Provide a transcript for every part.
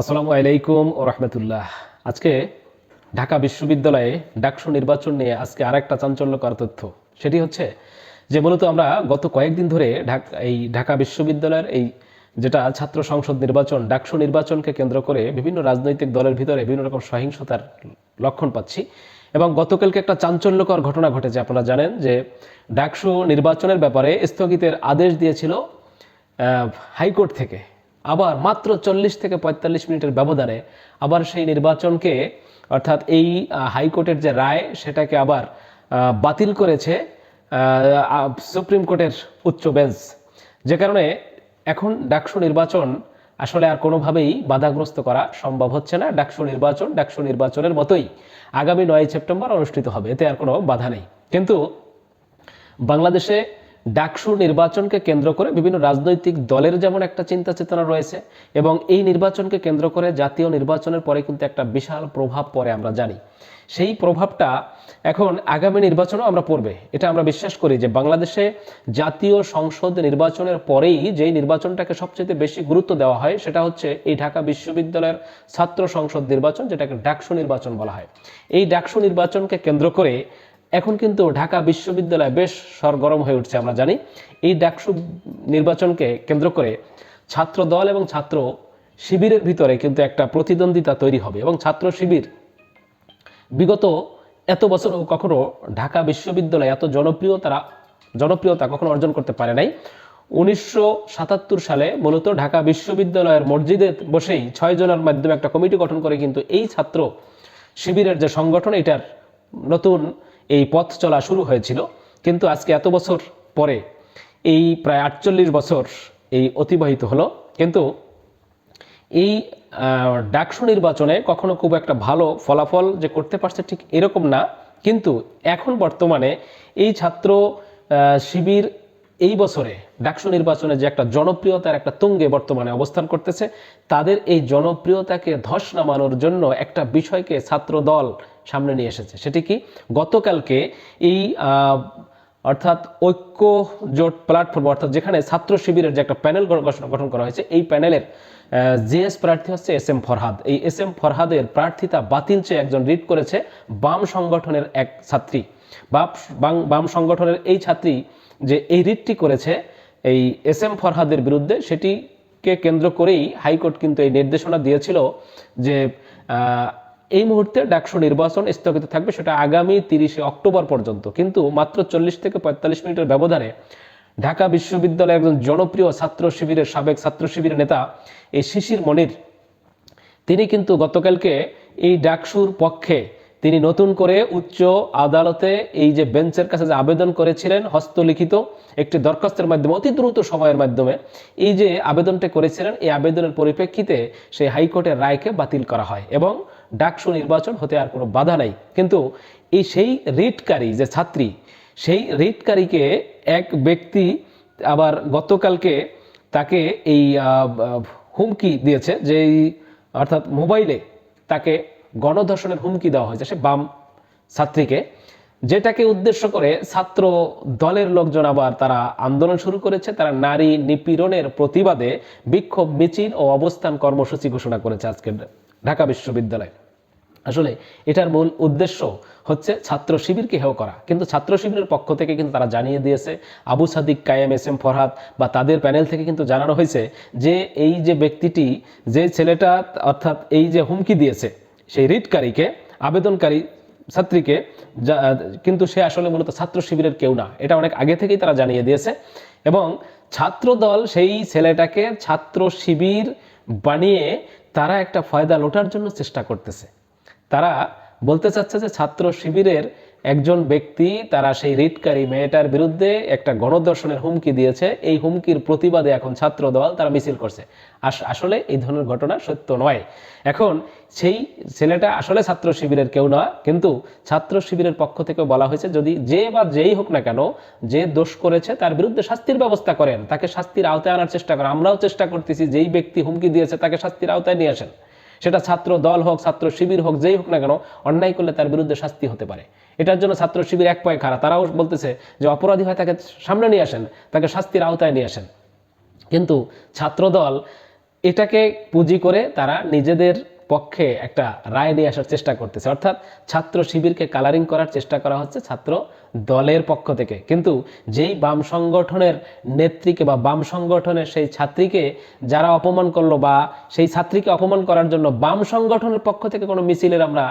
আসসালামু আলাইকুম ও রহমতুল্লাহ। আজকে ঢাকা বিশ্ববিদ্যালয়ে ডাকসু নির্বাচন নিয়ে আজকে আর একটা চাঞ্চল্যকর তথ্য। সেটি হচ্ছে যে মূলত আমরা গত কয়েকদিন ধরে ঢাকা এই ঢাকা বিশ্ববিদ্যালয়ের এই যেটা ছাত্র সংসদ নির্বাচন, ডাকসু নির্বাচনকে কেন্দ্র করে বিভিন্ন রাজনৈতিক দলের ভিতরে বিভিন্ন রকম সহিংসতার লক্ষণ পাচ্ছি এবং গতকালকে একটা চাঞ্চল্যকর ঘটনা ঘটেছে, আপনারা জানেন যে ডাকসু নির্বাচনের ব্যাপারে স্থগিতের আদেশ দিয়েছিল হাইকোর্ট থেকে। আবার মাত্র চল্লিশ থেকে পঁয়তাল্লিশ মিনিটের ব্যবধানে আবার সেই নির্বাচনকে, অর্থাৎ এই হাইকোর্টের যে রায়, সেটাকে আবার বাতিল করেছে সুপ্রিম কোর্টের উচ্চ বেঞ্চ। যে কারণে এখন ডাকসু নির্বাচন আসলে আর কোনোভাবেই বাধাগ্রস্ত করা সম্ভব হচ্ছে না। ডাকসু নির্বাচন, ডাকসু নির্বাচনের মতোই আগামী নয় সেপ্টেম্বর অনুষ্ঠিত হবে। এতে আর কোনো বাধা নেই। কিন্তু বাংলাদেশে ডাকসু নির্বাচনকে কেন্দ্র করে বিভিন্ন রাজনৈতিক দলের যেমন একটা চিন্তা চেতনা রয়েছে এবং এই নির্বাচনকে কেন্দ্র করে জাতীয় নির্বাচনের পরে কিন্তু একটা বিশাল প্রভাব পড়ে আমরা জানি। সেই প্রভাবটা এখন আগামী নির্বাচনেও আমরা পড়বে। এটা আমরা বিশ্বাস করি যে বাংলাদেশে জাতীয় সংসদ নির্বাচনের পরেই যেই নির্বাচনটাকে সবচেয়ে বেশি গুরুত্ব দেওয়া হয় সেটা হচ্ছে এই ঢাকা বিশ্ববিদ্যালয়ের ছাত্র সংসদ নির্বাচন, যেটাকে ডাকসু নির্বাচন বলা হয়। এই ডাকসু নির্বাচনকে কেন্দ্র করে এখন কিন্তু ঢাকা বিশ্ববিদ্যালয় বেশ সরগরম হয়ে উঠছে, আমরা জানি। এই ডাকসু নির্বাচনকে কেন্দ্র করে ছাত্র দল এবং ছাত্র শিবিরের ভিতরে কিন্তু একটা প্রতিদ্বন্দ্বিতা তৈরি হবে এবং ছাত্র শিবির বিগত এত বছর কখনো ঢাকা বিশ্ববিদ্যালয় এত জনপ্রিয় তারা জনপ্রিয়তা কখনো অর্জন করতে পারে নাই। উনিশশো সাতাত্তর সালে মূলত ঢাকা বিশ্ববিদ্যালয়ের মসজিদে বসেই ছয় জনের মাধ্যমে একটা কমিটি গঠন করে কিন্তু এই ছাত্র শিবিরের যে সংগঠন, এটার নতুন এই পথ চলা শুরু হয়েছিল। কিন্তু আজকে এত বছর পরে এই প্রায় আটচল্লিশ বছর এই অতিবাহিত হলো। কিন্তু এই ডাকসু নির্বাচনে কখনো খুব একটা ভালো ফলাফল যে করতে পারছে ঠিক এরকম না। কিন্তু এখন বর্তমানে এই ছাত্র শিবির এই বছরে ডাকসু নির্বাচনে যে একটা জনপ্রিয়তার একটা তুঙ্গে বর্তমানে অবস্থান করতেছে, তাদের এই জনপ্রিয়তাকে ধস নামানোর জন্য একটা বিষয়কে ছাত্র দল সামনে নিয়ে এসেছে। সেটি কি? গতকালকে এই অর্থাৎ ঐক্য জোট প্ল্যাটফর্ম, অর্থাৎ যেখানে ছাত্র শিবিরের যে একটা প্যানেল গঠন করা হয়েছে, এই প্যানেলের জিএস প্রার্থী হচ্ছে এস এম ফরহাদ। এই এস এম ফরহাদের প্রার্থিতা বাতিল চেয়ে একজন রিট করেছে বাম সংগঠনের এক ছাত্রী। বাপ, বাং- বাম সংগঠনের এই ছাত্রী যে এই রিটটি করেছে, এই এস এম ফরহাদের বিরুদ্ধে, সেটিকে কেন্দ্র করেই হাইকোর্ট কিন্তু এই নির্দেশনা দিয়েছিল যে এই মুহূর্তে ডাকসু নির্বাচন স্থগিত থাকবে, সেটা আগামী তিরিশে অক্টোবর পর্যন্ত। কিন্তু মাত্র চল্লিশ থেকে পঁয়তাল্লিশ মিনিটের ব্যবধানে ঢাকা বিশ্ববিদ্যালয়ের একজন জনপ্রিয় ছাত্র শিবিরের সাবেক ছাত্র শিবিরের নেতা, এই শিশির মনির, তিনি কিন্তু গতকালকে এই ডাকসুর পক্ষে তিনি নতুন করে উচ্চ আদালতে এই যে বেঞ্চের কাছে যে আবেদন করেছিলেন, হস্তলিখিত একটি দরখাস্তের মাধ্যমে, অতি দ্রুত সময়ের মাধ্যমে, এই যে আবেদনটা করেছিলেন, এই আবেদনের পরিপ্রেক্ষিতে সেই হাইকোর্টের রায়কে বাতিল করা হয় এবং ডাকসু নির্বাচন হতে আর কোনো বাধা নাই। কিন্তু এই সেই রিটকারী যে ছাত্রী, সেই রিটকারীকে এক ব্যক্তি আবার গতকালকে তাকে এই হুমকি দিয়েছে যে অর্থাৎ মোবাইলে তাকে গণধর্ষণের হুমকি দেওয়া হয়েছে, সে বাম ছাত্রীকে, যেটাকে উদ্দেশ্য করে ছাত্র দলের লোকজন আবার তারা আন্দোলন শুরু করেছে। তারা নারী নিপীড়নের প্রতিবাদে বিক্ষোভ, মিছিল ও অবস্থান কর্মসূচি ঘোষণা করেছে আজকে ঢাকা বিশ্ববিদ্যালয়। আসলে এটার মূল উদ্দেশ্য হচ্ছে ছাত্র শিবিরকে হেয় করা। কিন্তু ছাত্র শিবিরের পক্ষ থেকে কিন্তু তারা জানিয়ে দিয়েছে, আবু সাদিক, কায়েম এস এম ফরহাদ বা তাদের প্যানেল থেকে কিন্তু জানানো হয়েছে যে এই যে ব্যক্তিটি, যে ছেলেটা অর্থাৎ এই যে হুমকি দিয়েছে সেই রিটকারীকে, আবেদনকারী ছাত্রীকে কিন্তু সে আসলে মূলত ছাত্র শিবিরের কেউ না। এটা অনেক আগে থেকেই তারা জানিয়ে দিয়েছে। এবং ছাত্রদল সেই ছেলেটাকে ছাত্র শিবির বানিয়ে তারা একটা ফয়দা লোটার জন্য চেষ্টা করতেছে। তারা বলতে চাচ্ছে যে ছাত্র শিবিরের একজন ব্যক্তি তারা সেই রিটকারী মেয়েটার বিরুদ্ধে একটা গণদর্শনের হুমকি দিয়েছে। এই হুমকির প্রতিবাদে এখন ছাত্র দল তারা মিছিল করছে। আস- আসলে এই ধরনের ঘটনা সত্য নয়। এখন সেই ছেলেটা আসলে ছাত্র শিবিরের কেউ নয় কিন্তু ছাত্র শিবিরের পক্ষ থেকে বলা হয়েছে, যদি যে বা যেই হোক না কেন যে দোষ করেছে তার বিরুদ্ধে শাস্তির ব্যবস্থা করেন, তাকে শাস্তির আওতায় আনার চেষ্টা করেন। আমরাও চেষ্টা করতেছি যেই ব্যক্তি হুমকি দিয়েছে তাকে শাস্তির আওতায় নিয়ে আসেন। সেটা ছাত্র দল হোক, ছাত্র শিবির হোক, যেই হোক না কেন, অন্যায় করলে তার বিরুদ্ধে শাস্তি হতে পারে। এটার জন্য ছাত্র শিবির এক পায়ে খাড়া। তারাও বলতেছে যে অপরাধী হয় তাকে সামনে নিয়ে আসেন, তাকে শাস্তির আওতায় নিয়ে আসেন। কিন্তু ছাত্রদল এটাকে পুঁজি করে তারা নিজেদের পক্ষে একটা রায় নিয়ে আসার চেষ্টা করতেছে। অর্থাৎ ছাত্র শিবিরকে কালারিং করার চেষ্টা করা হচ্ছে ছাত্র দলের পক্ষ থেকে। কিন্তু যেই বাম সংগঠনের নেত্রীকে বা বাম সংগঠনের সেই ছাত্রীকে যারা অপমান করল বা সেই ছাত্রীকে অপমান করার জন্য বাম সংগঠনের পক্ষ থেকে কোনো মিছিলের আমরা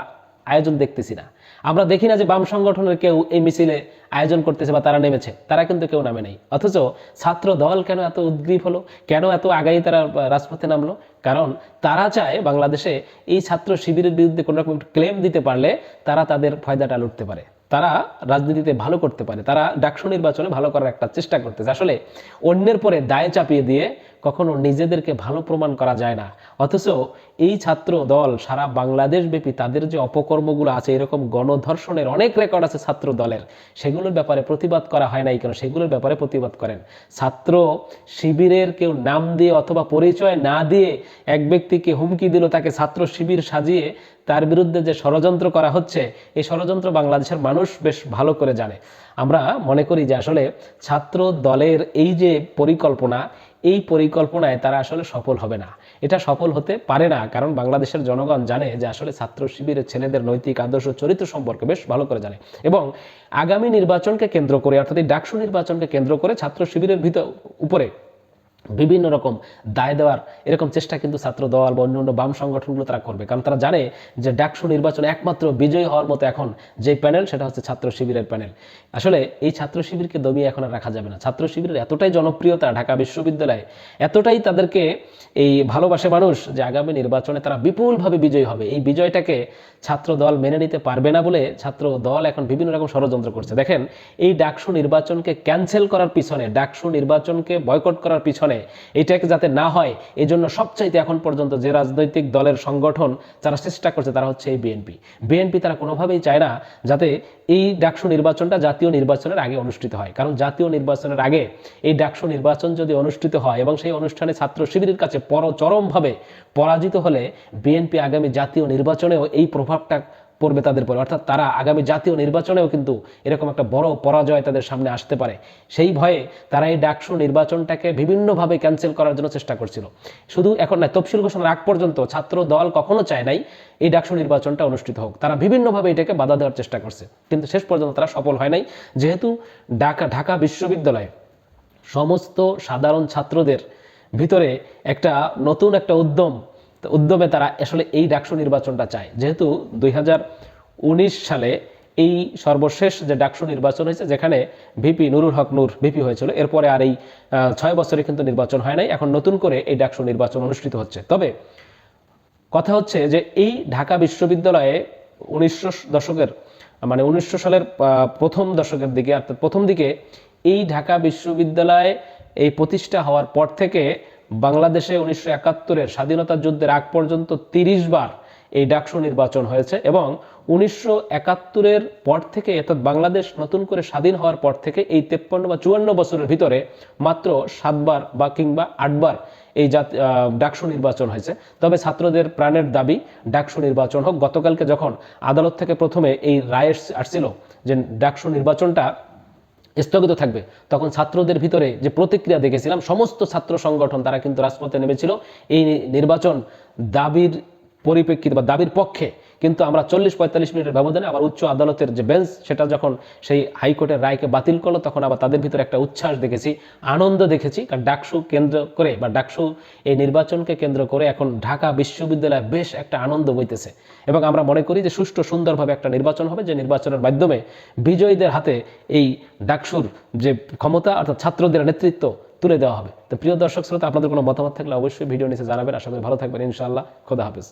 আয়োজন দেখতেছি না। আমরা দেখি না যে বাম সংগঠনের কেউ এই মিছিলে আয়োজন করতেছে বা তারা নেমেছে। তারা কিন্তু কেউ নামে নাই। অথচ ছাত্র দল কেন এত উদ্গ্রীব হলো? কেন এত আগাই তারা রাজপথে নামলো? কারণ তারা চায় বাংলাদেশে এই ছাত্র শিবিরের বিরুদ্ধে কোনো রকম ক্লেম দিতে পারলে তারা তাদের ফায়দাটা লুটতে পারে। তারা রাজনীতিতে ভালো করতে পারে, তারা ডাকসু নির্বাচনে ভালো করার একটা চেষ্টা করতেছে। আসলে অন্যের পরে দায় চাপিয়ে দিয়ে কখনো নিজেদেরকে ভালো প্রমাণ করা যায় না। অথচ এই ছাত্র দল সারা বাংলাদেশ ব্যাপী তাদের যে অপকর্মগুলো আছে, এরকম গণধর্ষণের অনেক রেকর্ড আছে ছাত্র দলের, সেগুলোর ব্যাপারে প্রতিবাদ করা হয় নাই কেন? সেগুলোর ব্যাপারে প্রতিবাদ করেন। ছাত্র শিবিরের কেউ নাম দিয়ে অথবা পরিচয় না দিয়ে এক ব্যক্তিকে হুমকি দিল, তাকে ছাত্র শিবির সাজিয়ে তার বিরুদ্ধে যে ষড়যন্ত্র করা হচ্ছে, এই ষড়যন্ত্র বাংলাদেশের মানুষ বেশ ভালো করে জানে। আমরা মনে করি যে আসলে ছাত্র দলের এই যে পরিকল্পনা, এই পরিকল্পনায় তারা আসলে সফল হবে না। এটা সফল হতে পারে না, কারণ বাংলাদেশের জনগণ জানে যে আসলে ছাত্র শিবিরের ছেলেদের নৈতিক আদর্শ চরিত্র সম্পর্কে বেশ ভালো করে জানে। এবং আগামী নির্বাচনকে কেন্দ্র করে, অর্থাৎ এই ডাকসু নির্বাচনকে কেন্দ্র করে ছাত্র শিবিরের ভিতর, উপরে বিভিন্ন রকম দায় দেওয়ার এরকম চেষ্টা কিন্তু ছাত্র দল বা অন্য অন্য বাম সংগঠনগুলো তারা করবে। কারণ তারা জানে যে ডাকসু নির্বাচনে একমাত্র বিজয়ী হওয়ার মতো এখন যে প্যানেল, সেটা হচ্ছে ছাত্র শিবিরের প্যানেল। আসলে এই ছাত্র শিবিরকে দমিয়ে এখন আর রাখা যাবে না। ছাত্র শিবিরের এতটাই জনপ্রিয়তা ঢাকা বিশ্ববিদ্যালয়ে, এতটাই তাদেরকে এই ভালোবাসে মানুষ যে আগামী নির্বাচনে তারা বিপুলভাবে বিজয়ী হবে। এই বিজয়টাকে ছাত্র দল মেনে নিতে পারবে না বলে ছাত্র দল এখন বিভিন্ন রকম ষড়যন্ত্র করছে। দেখেন, এই ডাকসু নির্বাচনকে ক্যান্সেল করার পিছনে, ডাকসু নির্বাচনকে বয়কট করার পিছনে এটাকে যাতে না হয় এই জন্য সবচাইতে এখন পর্যন্ত যে রাজনৈতিক দলের সংগঠন যারা চেষ্টা করছে তারা হচ্ছে এই বিএনপি। বিএনপি তারা কোনোভাবেই চায় না যাতে এই ডাকসু নির্বাচনটা জাতীয় নির্বাচনের আগে অনুষ্ঠিত হয়। কারণ জাতীয় নির্বাচনের আগে এই ডাকসু নির্বাচন যদি অনুষ্ঠিত হয় এবং সেই অনুষ্ঠানে ছাত্র শিবিরের কাছে পর চরমভাবে পরাজিত হলে বিএনপি আগামী জাতীয় নির্বাচনেও এই প্রভাবটা পড়বে তাদের পরে। অর্থাৎ তারা আগামী জাতীয় নির্বাচনেও কিন্তু এরকম একটা বড় পরাজয় তাদের সামনে আসতে পারে। সেই ভয়ে তারা এই ডাকসু নির্বাচনটাকে বিভিন্নভাবে ক্যান্সেল করার জন্য চেষ্টা করছিল। শুধু এখন না তফসিল ঘোষণার আগ পর্যন্ত ছাত্র দল কখনো চায় নাই এই ডাকসু নির্বাচনটা অনুষ্ঠিত হোক। তারা বিভিন্নভাবে এটাকে বাধা দেওয়ার চেষ্টা করছে। কিন্তু শেষ পর্যন্ত তারা সফল হয় নাই। যেহেতু ঢাকা ঢাকা বিশ্ববিদ্যালয়ে সমস্ত সাধারণ ছাত্রদের ভিতরে একটা নতুন একটা উদ্যম উদ্যমে তারা আসলে এই ডাকসু নির্বাচনটা চায়। যেহেতু দুই হাজার উনিশ সালে এই সর্বশেষ যে ডাকসু নির্বাচন হয়েছে, যেখানে ভিপি নুরুল হক নূর ভিপি হয়েছিল, এরপরে আর এই ছয় বছরে কিন্তু নির্বাচন হয় নাই, এখন নতুন করে এই ডাকসু নির্বাচন অনুষ্ঠিত হচ্ছে। তবে কথা হচ্ছে যে এই ঢাকা বিশ্ববিদ্যালয়ে উনিশশো দশকের মানে উনিশশো সালের প্রথম দশকের দিকে, অর্থাৎ প্রথম দিকে এই ঢাকা বিশ্ববিদ্যালয়ে এই প্রতিষ্ঠা হওয়ার পর থেকে বাংলাদেশে উনিশশো একাত্তরের স্বাধীনতা যুদ্ধের আগ পর্যন্ত তিরিশ বার এই ডাকসু নির্বাচন হয়েছে এবং উনিশশো একাত্তরের পর থেকে, অর্থাৎ বাংলাদেশ নতুন করে স্বাধীন হওয়ার পর থেকে এই তেপ্পান্ন বা চুয়ান্ন বছরের ভিতরে মাত্র সাতবার বা কিংবা আটবার এই জাত ডাকসু নির্বাচন হয়েছে। তবে ছাত্রদের প্রাণের দাবি, ডাকসু নির্বাচন হোক। গতকালকে যখন আদালত থেকে প্রথমে এই রায় আসছিল যে ডাকসু নির্বাচনটা স্থগিত থাকবে। তখন ছাত্রদের ভিতরে যে প্রতিক্রিয়া দেখেছিলাম, সমস্ত ছাত্র সংগঠন তারা কিন্তু রাজপথে নেমেছিল। এই নির্বাচন দাবির পরিপ্রেক্ষিতে বা দাবির পক্ষে কিন্তু আমরা চল্লিশ পঁয়তাল্লিশ মিনিটের ব্যবধানে আবার উচ্চ আদালতের যে বেঞ্চ সেটা যখন সেই হাইকোর্টের রায়কে বাতিল করল, তখন আবার তাদের ভিতরে একটা উচ্ছ্বাস দেখেছি, আনন্দ দেখেছি। কারণ ডাকসু কেন্দ্র করে বা ডাকসু এই নির্বাচনকে কেন্দ্র করে এখন ঢাকা বিশ্ববিদ্যালয়ে বেশ একটা আনন্দ বইতেছে। এবং আমরা মনে করি যে সুষ্ঠু সুন্দরভাবে একটা নির্বাচন হবে, যে নির্বাচনের মাধ্যমে বিজয়ীদের হাতে এই ডাকসুর যে ক্ষমতা অর্থাৎ ছাত্রদের নেতৃত্ব তুলে দেওয়া হবে। তো প্রিয় দর্শক শ্রোতা, আপনাদের কোনো মতামত থাকলে অবশ্যই ভিডিও নিচে জানাবেন। আশা করি ভালো থাকবেন। ইনশাআল্লাহ, খোদা হাফেজ।